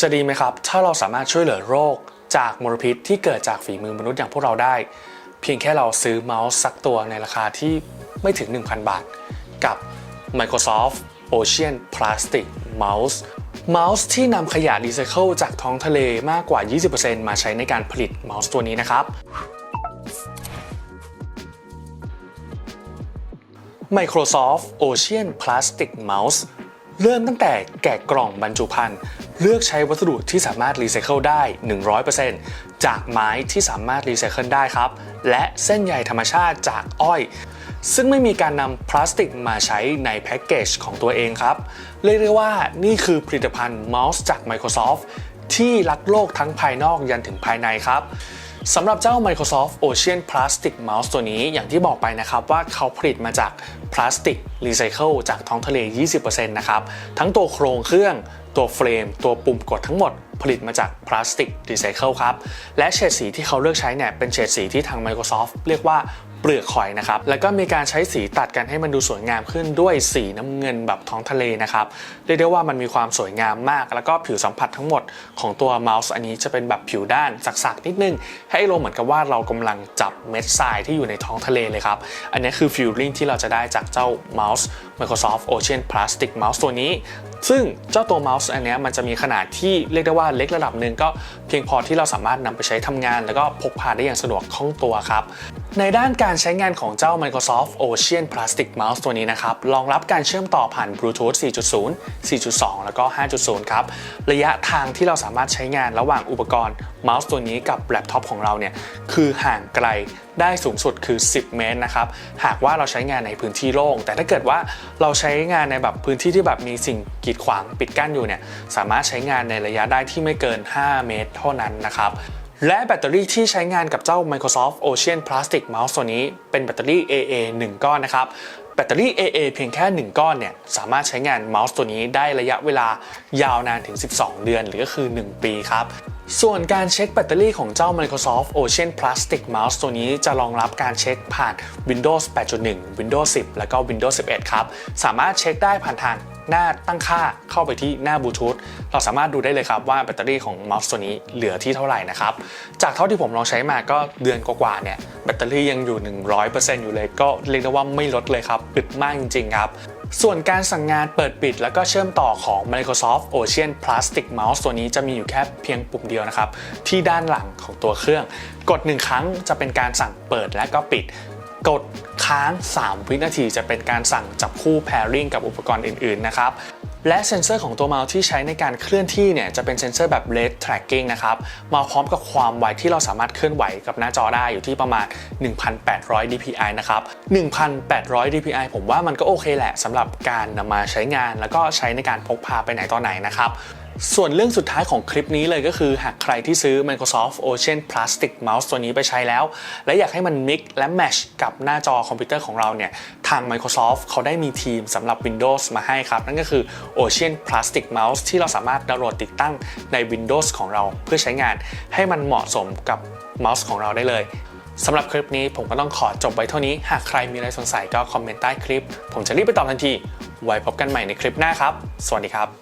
จะดีไหมครับ ถ้าเราสามารถช่วยเหลือโรคจากมลพิษที่เกิดจากฝีมือมนุษย์อย่างพวกเราได้ เพียงแค่เราซื้อเมาส์สักตัวในราคาที่ไม่ถึง 1,000 บาท กับ Microsoft Ocean Plastic Mouse เมาส์ที่นำขยะรีไซเคิลจากท้องทะเลมากกว่า 20%มาใช้ในการผลิตเมาส์ตัวนี้นะครับ Microsoft Ocean Plastic Mouse เริ่มตั้งแต่แกะกล่องบรรจุภัณฑ์ เลือกใช้วัสดุที่สามารถรีไซเคิลได้ 100%จากไม้ที่สามารถรีไซเคิลได้ครับ และเส้นใยธรรมชาติจากอ้อย ซึ่งไม่มีการนำพลาสติกมาใช้ในแพ็กเกจของตัวเองครับ เรียกได้ว่านี่คือผลิตภัณฑ์เมาส์จาก Microsoft ที่รักโลกทั้งภายนอกยันถึงภายในครับสำหรับเจ้า Microsoft Ocean Plastic Mouse ตัวนี้อย่างที่บอกไปนะครับว่าเขาผลิตมาจากพลาสติกรีไซเคิลจากท้องทะเล 20%นะครับ ทั้งตัวโครงเครื่อง ตัวเฟรม ตัวปุ่มกดทั้งหมดผลิตมาจากพลาสติกรีไซเคิลครับ และเฉดสีที่เขาเลือกใช้เนี่ยเป็นเฉดสีที่ทาง Microsoft เรียกว่า เปลือกหอยนะครับแล้วก็มีการใช้สีตัดกันให้มันดูสวยงามขึ้นด้วยสีน้ำเงินแบบท้องทะเลนะครับเรียกได้ว่ามันมีความสวยงามมาก แล้วก็ผิวสัมผัสทั้งหมดของตัวเมาส์อันนี้จะเป็นแบบผิวด้านสักๆนิดนึง ให้ลงเหมือนกับว่าเรากำลังจับเม็ดทรายที่อยู่ในท้องทะเลเลยครับ อันนี้คือฟีลลิ่งที่เราจะได้จากเจ้าเมาส์ Microsoft Ocean Plastic Mouse ตัวนี้ซึ่งเจ้าตัวเมาส์อันนี้มันจะมีขนาดที่เรียกได้ว่าเล็กระดับหนึ่งก็เพียงพอที่เราสามารถนำไปใช้ทำงาน แล้วก็พกพาได้อย่างสะดวกคล่องตัวครับ ในด้านการใช้งานของเจ้า Microsoft Ocean Plastic Mouse ตัวนี้นะครับ รองรับการเชื่อมต่อผ่าน Bluetooth 4.0 4.2 แล้วก็ 5.0 ครับ ระยะทางที่เราสามารถใช้งานระหว่างอุปกรณ์เมาส์ตัวนี้กับแล็ปท็อปของเราเนี่ย คือห่างไกลได้สูงสุดคือ 10 เมตรนะครับ หากว่าเราใช้งานในพื้นที่โล่ง แต่ถ้าเกิดว่าเราใช้งานในแบบพื้นที่ที่แบบมีสิ่งกีดขวางปิดกั้นอยู่เนี่ย สามารถใช้งานในระยะได้ที่ไม่เกิน 5 เมตร เท่านั้นนะครับ และแบตเตอรี่ที่ใช้งานกับเจ้า Microsoft Ocean Plastic Mouse ตัวนี้เป็นแบตเตอรี่ AA 1 ก้อนนะครับ แบตเตอรี่ AA เพียงแค่ 1 ก้อนเนี่ยสามารถใช้งานเมาส์ตัวนี้ได้ระยะเวลายาวนานถึง 12 เดือนหรือก็คือ 1 ปีครับส่วนการเช็คแบตเตอรี่ของเจ้า Microsoft Ocean Plastic Mouse ตัวนี้จะรองรับการเช็คผ่าน Windows 8.1 Windows 10 แล้วก็ Windows 11 ครับ สามารถเช็คได้ผ่านทางหน้าตั้งค่าเข้าไปที่หน้าบลูทูธเราสามารถดูได้เลยครับว่าแบตเตอรี่ของเมาส์ตัวนี้เหลือที่เท่าไหร่นะครับ จากเท่าที่ผมลองใช้มาก็เดือนกว่าๆเนี่ยแบตเตอรี่ยังอยู่ 100%อยู่เลยก็เรียกได้ว่าไม่ลดเลยครับอึดมากจริงๆครับส่วนการสั่งงานเปิดปิดแล้วก็เชื่อมต่อของ Microsoft Ocean Plastic Mouse ตัวนี้จะมีอยู่แค่เพียงปุ่มเดียวนะครับ ที่ด้านหลังของตัวเครื่อง กด 1 ครั้งจะเป็นการสั่งเปิดและก็ปิด กดค้าง 3 วินาทีจะเป็นการสั่งจับคู่ pairing กับอุปกรณ์อื่น ๆ นะครับและเซ็นเซอร์ของตัวเมาส์ที่ใช้ในการเคลื่อนที่เนี่ยจะเป็นเซ็นเซอร์แบบ red tracking นะครับมาพร้อมกับความไวที่เราสามารถเคลื่อนไหวกับหน้าจอได้อยู่ที่ประมาณ 1,800 dpi นะครับ1,800 dpi ผมว่ามันก็โอเคแหละสำหรับการนำมาใช้งาน แล้วก็ใช้ในการพกพาไปไหนต่อไหนนะครับ ส่วนเรื่องสุดท้ายของคลิปนี้เลยก็คือหากใครที่ซื้อ Microsoft Ocean Plastic Mouse ตัวนี้ไปใช้แล้ว และอยากให้มัน mix และ match กับหน้าจอคอมพิวเตอร์ของเราเนี่ย ทาง Microsoft เขาได้มีทีมสำหรับ Windows มาให้ครับ นั่นก็คือ Ocean Plastic Mouse ที่เราสามารถดาวน์โหลดติดตั้งใน Windows ของเราเพื่อใช้งานให้มันเหมาะสมกับเมาส์ของเราได้เลยสำหรับคลิปนี้ผมก็ต้องขอจบไว้เท่านี้ หากใครมีอะไรสงสัยก็คอมเมนต์ใต้คลิป ผมจะรีบไปตอบทันที ไว้พบกันใหม่ในคลิปหน้าครับ สวัสดีครับ